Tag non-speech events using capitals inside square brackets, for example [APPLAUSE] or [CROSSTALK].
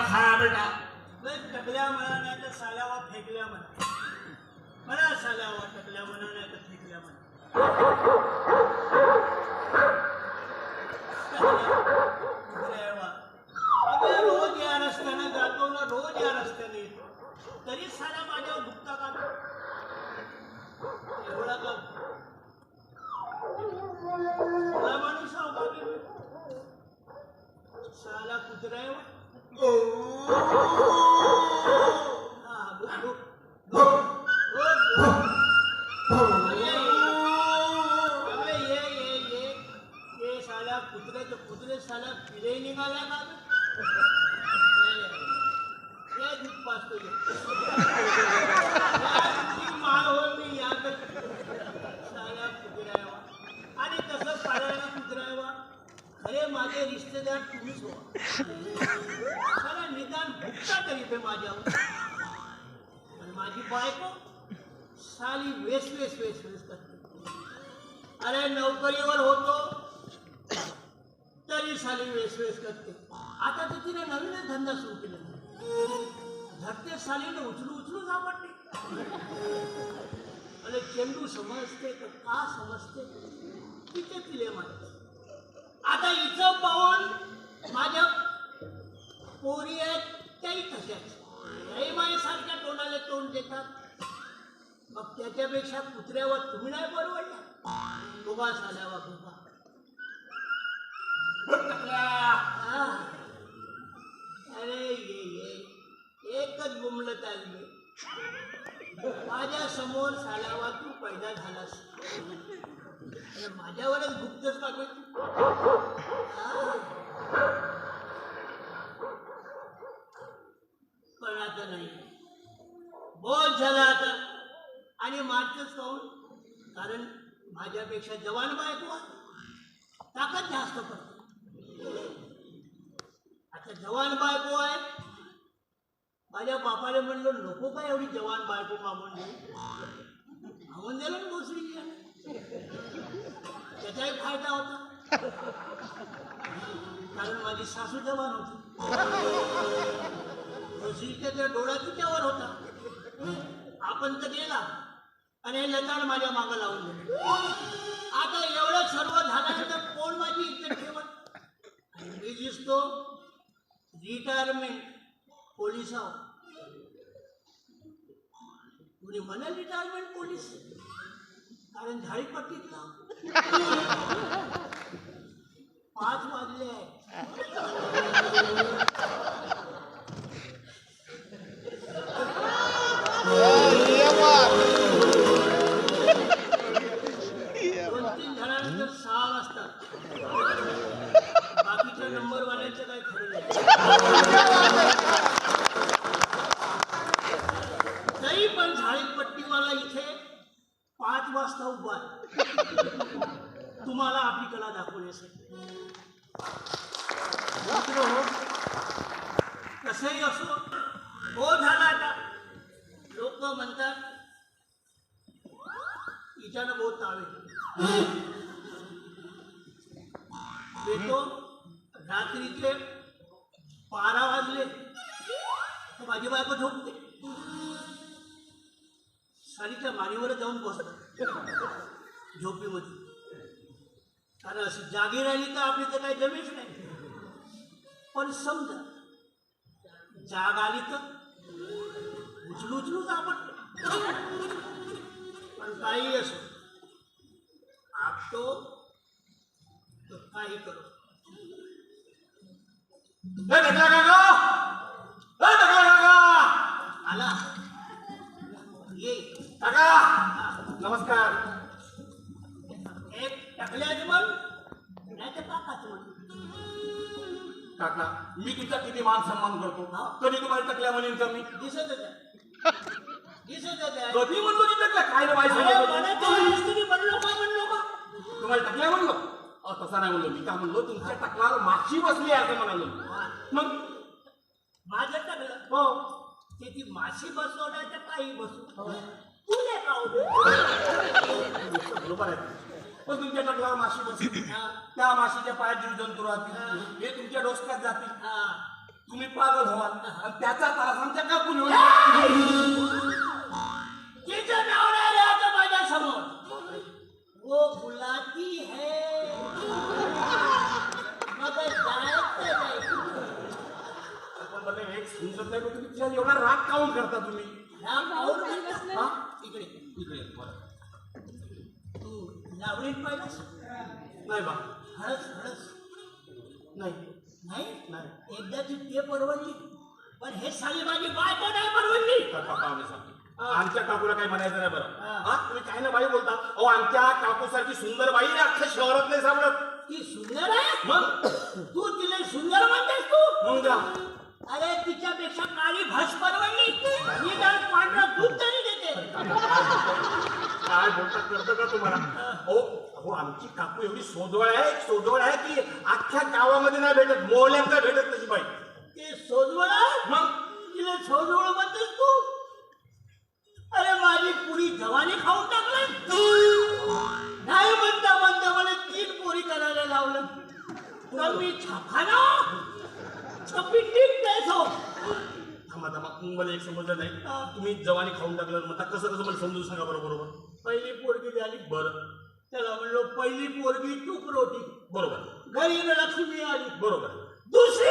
मला खाया बेटा टकल्या म्हणा नाही तर साल्यावा फेकल्या म्हणा. मला साल्यावा टकल्या म्हणा नाही तर फेकल्या म्हणा. कुत्र्यावा. रोज या रस्त्याने जातो ना रोज या रस्त्याने. येतो तरी साला माझ्यावर दुखता का? हा, गो, गो, गो, गो, गो. ये, अबे, ये, ये, ये. ये साला कुत्रे तर कुत्रे साला पिले निघाला का माझे रिश्तेदार तुम्हीच हो साला निदान भुकता तरी ते माझ्यावर पण माझी बायको साली वेस वेस वेस वेस करते अरे नोकरीवर होतो तरी साली वेस वेस करते आता तर तिने नवीनच धंदा सुरू केला धरते सालीने उचलू उचलू सापडते अरे चेंडू समजते का का समजते तिथे तिले माहिती आता हिचं पाहून माझ्या पोरी आहेत त्याही तशाच काही सारख्या तोंडाला तोंड देतात. मग त्याच्यापेक्षा कुत्र्यावर तुम्ही नाही परवडला उभा झाल्यावा उभा. हा. अरे ये ये. एकच बुमलत आली. माझ्यासमोर सालावा तू पैदा झालास. माझ्यावरच गुप्तच पण आता नाही. बोल झाला आता. आणि मारतच काऊन कारण माझ्यापेक्षा जवान बायको ताकद जास्त पडते आता जवान बायको आहे. माझ्या बापाने म्हणलं नको काय एवढी जवान बायको मागून देऊ मागून दिलं ना भोसडी त्याचाही फायदा होता. कारण माझी सासू जवान होती. भोसडीच्या त्या डोळा तिच्यावर होता. आपण तर गेला. आणि लताड माझ्या मागं लावून आता एवढं सर्व झाल्यानंतर कोण माझी इज्जत ठेवत? मी दिसतो रिटायरमेंट पोलिसा कुणी म्हणाल रिटायरमेंट पोलीस कारण झाडीपट्टीतला पाच वाजले. आहे दोन तीन झाल्यानंतर सहा वाजतात बाकीच्या नंबर वाल्याचं काय खरं नाही. तरी पण झाडीपट्टीवाला इथे वाजता उभा आहे. तुम्हाला आपली कला दाखवण्यासाठी. हो कसंही असो हो झाला आता. लोक म्हणतात हिच्यानं बहुत तावे. येतो रात्रीचे बारा वाजले तर माझी बायको झोपते. साडीच्या मानेवर जाऊन बसतात झोपेमध्ये कारण अशी जागी राहिली तर आपली तर काही जमीच नाही. पण समजा जाग आली तर उचलू उचलूच आपण. पण काही असो आपतो काही करो. टाकल्याचं म्हण नाही तर काकाचं काका मी तुमचा किती मान सन्मान करतो कधी तुम्हाला टकल्या म्हणेन का मी दिसत दिसत कधी म्हणलो की टकल्या काय मिस्त्री बनलो का म्हणलो का तुम्हाला टकल्या म्हणलो तसा नाही म्हणलो मी का म्हणलो तुमच्या टकलावर माशी बसली आहे असं म्हणालो मग माझं टाकलं हो ते ती माशी बसव नाही तर काही बसू तुले का उभे? बरोबर आहे पण तुमच्या टकलावर माशी बसली [COUGHS] हा, त्या माशीच्या पायात जीव जंतू राहतील. हे. तुमच्या डोसक्यात जातील. हा. तुम्ही पागल व्हाल. आणि त्याचा त्रास आमच्या होईल. तिचं नाव नाही लिहायचं माझ्यासमोर. वो बुलाती है। मगर जायचं नाही. पण मला एक समजत नाही बा, तुम्ही तिला एवढा राग काऊन करता तुम्ही? इकडे इकडे बरं. लावणीत पाहिलंस नाही. बा. हळस हळस. नाही. नाही? नाही. एकदाची ते परवडली. पण हे साली माझी बायको नाही परवडली. काका पाहुणे सांगतो. आमच्या काकूला काही म्हणायचं नाही बरं. हा. हा तुम्ही काय ना बाई बोलता? अहो आमच्या काकू सारखी सुंदर बाई अख्ख्या शहरात नाही सापडत. ती सुंदर आहे? मग? करतं का तुम्हाला? हो अहो आमची काकू एवढी सोजवळ आहे सोजवळ आहे की अख्ख्या गावामध्ये नाही भेटत मोहल्यात भेटत तशी बाई. ते सोजवळ? मग? तिला सोजवळ म्हणतेस तू? अरे माझी पुरी जवानी खाऊन टाकलं नाही म्हणता म्हणता मला तीन पोरी करायला लावलं. तर मी छपी थांबा थांबा मला एक समजलं नाही. हा. तुम्ही जवानी खाऊन टाकलं म्हणता कसं कसं मला समजून सांगा बरं बरोबर? पहिली पोरगी झाली. बरं. त्याला म्हणलो पहिली पोरगी तूप रोटी बरोबर. घरी लक्ष्मी आली. बरोबर. दुसरी.